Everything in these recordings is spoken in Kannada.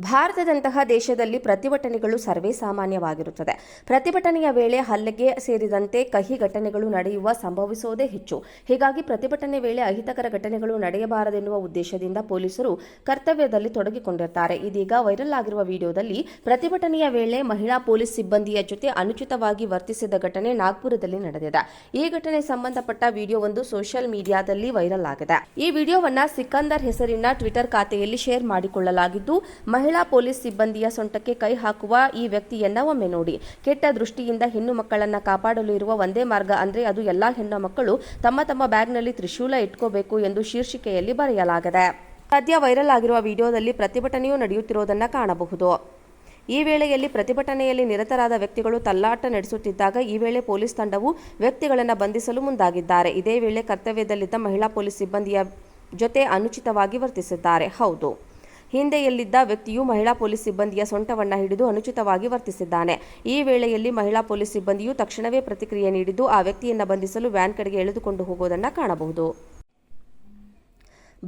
ಭಾರತದಂತಹ ದೇಶದಲ್ಲಿ ಪ್ರತಿಭಟನೆಗಳು ಸರ್ವೇ ಸಾಮಾನ್ಯವಾಗಿರುತ್ತದೆ. ಪ್ರತಿಭಟನೆಯ ವೇಳೆ ಹಲ್ಲೆಗೆ ಸೇರಿದಂತೆ ಕಹಿ ಘಟನೆಗಳು ನಡೆಯುವ ಸಂಭವಿಸುವುದೇ ಹೆಚ್ಚು. ಹೀಗಾಗಿ ಪ್ರತಿಭಟನೆ ವೇಳೆ ಅಹಿತಕರ ಘಟನೆಗಳು ನಡೆಯಬಾರದೆನ್ನುವ ಉದ್ದೇಶದಿಂದ ಪೊಲೀಸರು ಕರ್ತವ್ಯದಲ್ಲಿ ತೊಡಗಿಕೊಂಡಿರ್ತಾರೆ. ಇದೀಗ ವೈರಲ್ ಆಗಿರುವ ವಿಡಿಯೋದಲ್ಲಿ ಪ್ರತಿಭಟನೆಯ ವೇಳೆ ಮಹಿಳಾ ಪೊಲೀಸ್ ಸಿಬ್ಬಂದಿಯ ಜೊತೆ ಅನುಚಿತವಾಗಿ ವರ್ತಿಸಿದ ಘಟನೆ ನಾಗ್ಪುರದಲ್ಲಿ ನಡೆದಿದೆ. ಈ ಘಟನೆ ಸಂಬಂಧಪಟ್ಟ ವಿಡಿಯೋ ಒಂದು ಸೋಷಿಯಲ್ ಮೀಡಿಯಾದಲ್ಲಿ ವೈರಲ್ ಆಗಿದೆ. ಈ ವಿಡಿಯೋವನ್ನ ಸಿಕಂದರ್ ಹೆಸರಿನ ಟ್ವಿಟರ್ ಖಾತೆಯಲ್ಲಿ ಶೇರ್ ಮಾಡಿಕೊಳ್ಳಲಾಗಿದ್ದು ಮಹಿಳಾ ಪೊಲೀಸ್ ಸಿಬ್ಬಂದಿಯ ಸೊಂಟಕ್ಕೆ ಕೈ ಹಾಕುವ ಈ ವ್ಯಕ್ತಿಯನ್ನ ಒಮ್ಮೆ ನೋಡಿ. ಕೆಟ್ಟ ದೃಷ್ಟಿಯಿಂದ ಹೆಣ್ಣು ಮಕ್ಕಳನ್ನ ಕಾಪಾಡಲು ಇರುವ ಒಂದೇ ಮಾರ್ಗ ಅಂದ್ರೆ ಅದು ಎಲ್ಲಾ ಹೆಣ್ಣು ಮಕ್ಕಳು ತಮ್ಮ ತಮ್ಮ ಬ್ಯಾಗ್ನಲ್ಲಿ ತ್ರಿಶೂಲ ಇಟ್ಕೋಬೇಕು ಎಂದು ಶೀರ್ಷಿಕೆಯಲ್ಲಿ ಬರೆಯಲಾಗಿದೆ. ಸದ್ಯ ವೈರಲ್ ಆಗಿರುವ ವಿಡಿಯೋದಲ್ಲಿ ಪ್ರತಿಭಟನೆಯೂ ನಡೆಯುತ್ತಿರುವುದನ್ನು ಕಾಣಬಹುದು. ಈ ವೇಳೆಯಲ್ಲಿ ಪ್ರತಿಭಟನೆಯಲ್ಲಿ ನಿರತರಾದ ವ್ಯಕ್ತಿಗಳು ತಲ್ಲಾಟ ನಡೆಸುತ್ತಿದ್ದಾಗ ಈ ವೇಳೆ ಪೊಲೀಸ್ ತಂಡವು ವ್ಯಕ್ತಿಗಳನ್ನು ಬಂಧಿಸಲು ಮುಂದಾಗಿದ್ದಾರೆ. ಇದೇ ವೇಳೆ ಕರ್ತವ್ಯದಲ್ಲಿದ್ದ ಮಹಿಳಾ ಪೊಲೀಸ್ ಸಿಬ್ಬಂದಿಯ ಜೊತೆ ಅನುಚಿತವಾಗಿ ವರ್ತಿಸಿದ್ದಾರೆ. ಹೌದು. ಹಿಂದೆಯಲ್ಲಿದ್ದ ವ್ಯಕ್ತಿಯು ಮಹಿಳಾ ಪೊಲೀಸ್ ಸಿಬ್ಬಂದಿಯ ಸೊಂಟವನ್ನ ಹಿಡಿದು ಅನುಚಿತವಾಗಿ ವರ್ತಿಸಿದ್ದಾನೆ. ಈ ವೇಳೆಯಲ್ಲಿ ಮಹಿಳಾ ಪೊಲೀಸ್ ಸಿಬ್ಬಂದಿಯು ತಕ್ಷಣವೇ ಪ್ರತಿಕ್ರಿಯೆ ನೀಡಿದ್ದು, ಆ ವ್ಯಕ್ತಿಯನ್ನ ಬಂಧಿಸಲು ವ್ಯಾನ್ ಕಡೆಗೆ ಎಳೆದುಕೊಂಡು ಹೋಗುವುದನ್ನು ಕಾಣಬಹುದು.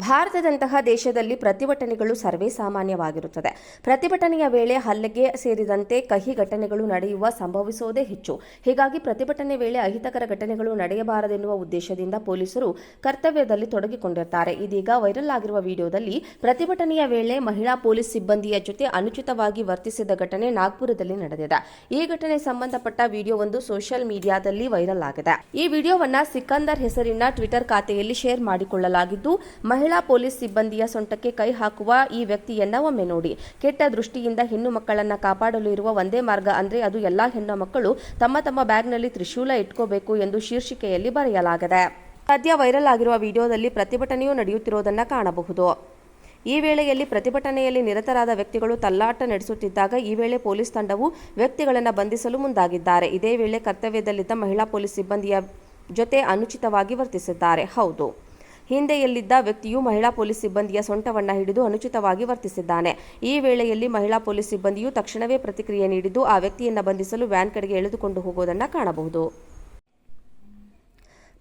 ಭಾರತದಂತಹ ದೇಶದಲ್ಲಿ ಪ್ರತಿಭಟನೆಗಳು ಸರ್ವೇ ಸಾಮಾನ್ಯವಾಗಿರುತ್ತದೆ. ಪ್ರತಿಭಟನೆಯ ವೇಳೆ ಹಲ್ಲೆಗೆ ಸೇರಿದಂತೆ ಕಹಿ ಘಟನೆಗಳು ನಡೆಯುವ ಸಂಭವಿಸುವುದೇ ಹೆಚ್ಚು. ಹೀಗಾಗಿ ಪ್ರತಿಭಟನೆ ವೇಳೆ ಅಹಿತಕರ ಘಟನೆಗಳು ನಡೆಯಬಾರದೆನ್ನುವ ಉದ್ದೇಶದಿಂದ ಪೊಲೀಸರು ಕರ್ತವ್ಯದಲ್ಲಿ ತೊಡಗಿಕೊಂಡಿರುತ್ತಾರೆ ಇದೀಗ ವೈರಲ್ ಆಗಿರುವ ವಿಡಿಯೋದಲ್ಲಿ ಪ್ರತಿಭಟನೆಯ ವೇಳೆ ಮಹಿಳಾ ಪೊಲೀಸ್ ಸಿಬ್ಬಂದಿಯ ಜೊತೆ ಅನುಚಿತವಾಗಿ ವರ್ತಿಸಿದ ಘಟನೆ ನಾಗ್ಪುರದಲ್ಲಿ ನಡೆದಿದೆ. ಈ ಘಟನೆ ಸಂಬಂಧಪಟ್ಟ ವಿಡಿಯೋ ಒಂದು ಸೋಷಿಯಲ್ ಮೀಡಿಯಾದಲ್ಲಿ ವೈರಲ್ ಆಗಿದೆ. ಈ ವಿಡಿಯೋವನ್ನ ಸಿಕಂದರ್ ಹೆಸರಿನ ಟ್ವಿಟರ್ ಖಾತೆಯಲ್ಲಿ ಶೇರ್ ಮಾಡಿಕೊಳ್ಳಲಾಗಿದ್ದು, ಮಹಿಳಾ ಪೊಲೀಸ್ ಸಿಬ್ಬಂದಿಯ ಸೊಂಟಕ್ಕೆ ಕೈ ಹಾಕುವ ಈ ವ್ಯಕ್ತಿಯನ್ನ ಒಮ್ಮೆ ನೋಡಿ. ಕೆಟ್ಟ ದೃಷ್ಟಿಯಿಂದ ಹೆಣ್ಣು ಮಕ್ಕಳನ್ನ ಕಾಪಾಡಲು ಇರುವ ಒಂದೇ ಮಾರ್ಗ ಅಂದ್ರೆ ಅದು ಎಲ್ಲಾ ಹೆಣ್ಣು ಮಕ್ಕಳು ತಮ್ಮ ತಮ್ಮ ಬ್ಯಾಗ್ನಲ್ಲಿ ತ್ರಿಶೂಲ ಇಟ್ಕೋಬೇಕು ಎಂದು ಶೀರ್ಷಿಕೆಯಲ್ಲಿ ಬರೆಯಲಾಗಿದೆ. ಸದ್ಯ ವೈರಲ್ ಆಗಿರುವ ವಿಡಿಯೋದಲ್ಲಿ ಪ್ರತಿಭಟನೆಯೂ ನಡೆಯುತ್ತಿರುವುದನ್ನು ಕಾಣಬಹುದು. ಈ ವೇಳೆಯಲ್ಲಿ ಪ್ರತಿಭಟನೆಯಲ್ಲಿ ನಿರತರಾದ ವ್ಯಕ್ತಿಗಳು ತಲ್ಲಾಟ ನಡೆಸುತ್ತಿದ್ದಾಗ ಈ ವೇಳೆ ಪೊಲೀಸ್ ತಂಡವು ವ್ಯಕ್ತಿಗಳನ್ನು ಬಂಧಿಸಲು ಮುಂದಾಗಿದ್ದಾರೆ. ಇದೇ ವೇಳೆ ಕರ್ತವ್ಯದಲ್ಲಿದ್ದ ಮಹಿಳಾ ಪೊಲೀಸ್ ಸಿಬ್ಬಂದಿಯ ಜೊತೆ ಅನುಚಿತವಾಗಿ ವರ್ತಿಸಿದ್ದಾರೆ. ಹೌದು. ಹಿಂದೆಯಲ್ಲಿದ್ದ ವ್ಯಕ್ತಿಯು ಮಹಿಳಾ ಪೊಲೀಸ್ ಸಿಬ್ಬಂದಿಯ ಸೊಂಟವನ್ನ ಹಿಡಿದು ಅನುಚಿತವಾಗಿ ವರ್ತಿಸಿದ್ದಾನೆ. ಈ ವೇಳೆಯಲ್ಲಿ ಮಹಿಳಾ ಪೊಲೀಸ್ ಸಿಬ್ಬಂದಿಯು ತಕ್ಷಣವೇ ಪ್ರತಿಕ್ರಿಯೆ ನೀಡಿದ್ದು, ಆ ವ್ಯಕ್ತಿಯನ್ನ ಬಂಧಿಸಲು ವ್ಯಾನ್ ಕಡೆಗೆ ಎಳೆದುಕೊಂಡು ಹೋಗುವುದನ್ನು ಕಾಣಬಹುದು.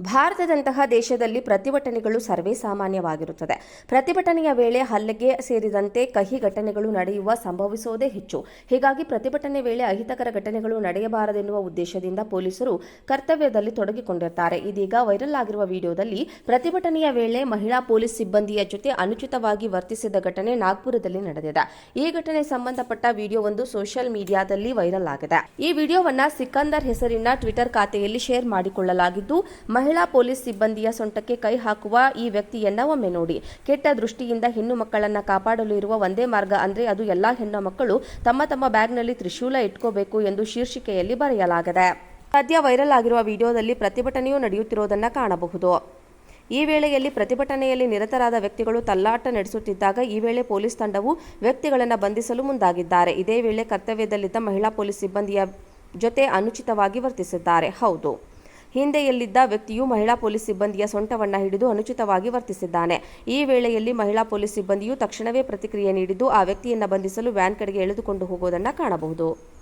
ಭಾರತದಂತಹ ದೇಶದಲ್ಲಿ ಪ್ರತಿಭಟನೆಗಳು ಸರ್ವೇ ಸಾಮಾನ್ಯವಾಗಿರುತ್ತದೆ. ಪ್ರತಿಭಟನೆಯ ವೇಳೆ ಹಲ್ಲೆಗೆ ಸೇರಿದಂತೆ ಕಹಿ ಘಟನೆಗಳು ನಡೆಯುವ ಸಂಭವಿಸುವುದೇ ಹೆಚ್ಚು. ಹೀಗಾಗಿ ಪ್ರತಿಭಟನೆ ವೇಳೆ ಅಹಿತಕರ ಘಟನೆಗಳು ನಡೆಯಬಾರದೆನ್ನುವ ಉದ್ದೇಶದಿಂದ ಪೊಲೀಸರು ಕರ್ತವ್ಯದಲ್ಲಿ ತೊಡಗಿಕೊಂಡಿರ್ತಾರೆ. ಇದೀಗ ವೈರಲ್ ಆಗಿರುವ ವಿಡಿಯೋದಲ್ಲಿ ಪ್ರತಿಭಟನೆಯ ವೇಳೆ ಮಹಿಳಾ ಪೊಲೀಸ್ ಸಿಬ್ಬಂದಿಯ ಜೊತೆ ಅನುಚಿತವಾಗಿ ವರ್ತಿಸಿದ ಘಟನೆ ನಾಗ್ಪುರದಲ್ಲಿ ನಡೆದಿದೆ. ಈ ಘಟನೆ ಸಂಬಂಧಪಟ್ಟ ವಿಡಿಯೋ ಒಂದು ಸೋಷಿಯಲ್ ಮೀಡಿಯಾದಲ್ಲಿ ವೈರಲ್ ಆಗಿದೆ. ಈ ವಿಡಿಯೋವನ್ನ ಸಿಕಂದರ್ ಹೆಸರಿನ ಟ್ವಿಟರ್ ಖಾತೆಯಲ್ಲಿ ಶೇರ್ ಮಾಡಿಕೊಳ್ಳಲಾಗಿದ್ದು ಮಹಿಳಾ ಪೊಲೀಸ್ ಸಿಬ್ಬಂದಿಯ ಸೊಂಟಕ್ಕೆ ಕೈ ಹಾಕುವ ಈ ವ್ಯಕ್ತಿಯನ್ನ ಒಮ್ಮೆ ನೋಡಿ. ಕೆಟ್ಟ ದೃಷ್ಟಿಯಿಂದ ಹೆಣ್ಣು ಮಕ್ಕಳನ್ನ ಕಾಪಾಡಲು ಇರುವ ಒಂದೇ ಮಾರ್ಗ ಅಂದ್ರೆ ಅದು ಎಲ್ಲಾ ಹೆಣ್ಣು ಮಕ್ಕಳು ತಮ್ಮ ತಮ್ಮ ಬ್ಯಾಗ್ನಲ್ಲಿ ತ್ರಿಶೂಲ ಇಟ್ಕೋಬೇಕು ಎಂದು ಶೀರ್ಷಿಕೆಯಲ್ಲಿ ಬರೆಯಲಾಗಿದೆ. ಸದ್ಯ ವೈರಲ್ ಆಗಿರುವ ವಿಡಿಯೋದಲ್ಲಿ ಪ್ರತಿಭಟನೆಯೂ ನಡೆಯುತ್ತಿರುವುದನ್ನು ಕಾಣಬಹುದು. ಈ ವೇಳೆಯಲ್ಲಿ ಪ್ರತಿಭಟನೆಯಲ್ಲಿ ನಿರತರಾದ ವ್ಯಕ್ತಿಗಳು ತಲ್ಲಾಟ ನಡೆಸುತ್ತಿದ್ದಾಗ ಈ ವೇಳೆ ಪೊಲೀಸ್ ತಂಡವು ವ್ಯಕ್ತಿಗಳನ್ನು ಬಂಧಿಸಲು ಮುಂದಾಗಿದ್ದಾರೆ. ಇದೇ ವೇಳೆ ಕರ್ತವ್ಯದಲ್ಲಿದ್ದ ಮಹಿಳಾ ಪೊಲೀಸ್ ಸಿಬ್ಬಂದಿಯ ಜೊತೆ ಅನುಚಿತವಾಗಿ ವರ್ತಿಸಿದ್ದಾರೆ. ಹೌದು. ಹಿಂದೆಯಲ್ಲಿದ್ದ ವ್ಯಕ್ತಿಯು ಮಹಿಳಾ ಪೊಲೀಸ್ ಸಿಬ್ಬಂದಿಯ ಸೊಂಟವನ್ನ ಹಿಡಿದು ಅನುಚಿತವಾಗಿ ವರ್ತಿಸಿದ್ದಾನೆ. ಈ ವೇಳೆಯಲ್ಲಿ ಮಹಿಳಾ ಪೊಲೀಸ್ ಸಿಬ್ಬಂದಿಯು ತಕ್ಷಣವೇ ಪ್ರತಿಕ್ರಿಯೆ ನೀಡಿದ್ದು, ಆ ವ್ಯಕ್ತಿಯನ್ನ ಬಂಧಿಸಲು ವ್ಯಾನ್ ಕಡೆಗೆ ಎಳೆದುಕೊಂಡು ಹೋಗುವುದನ್ನು ಕಾಣಬಹುದು.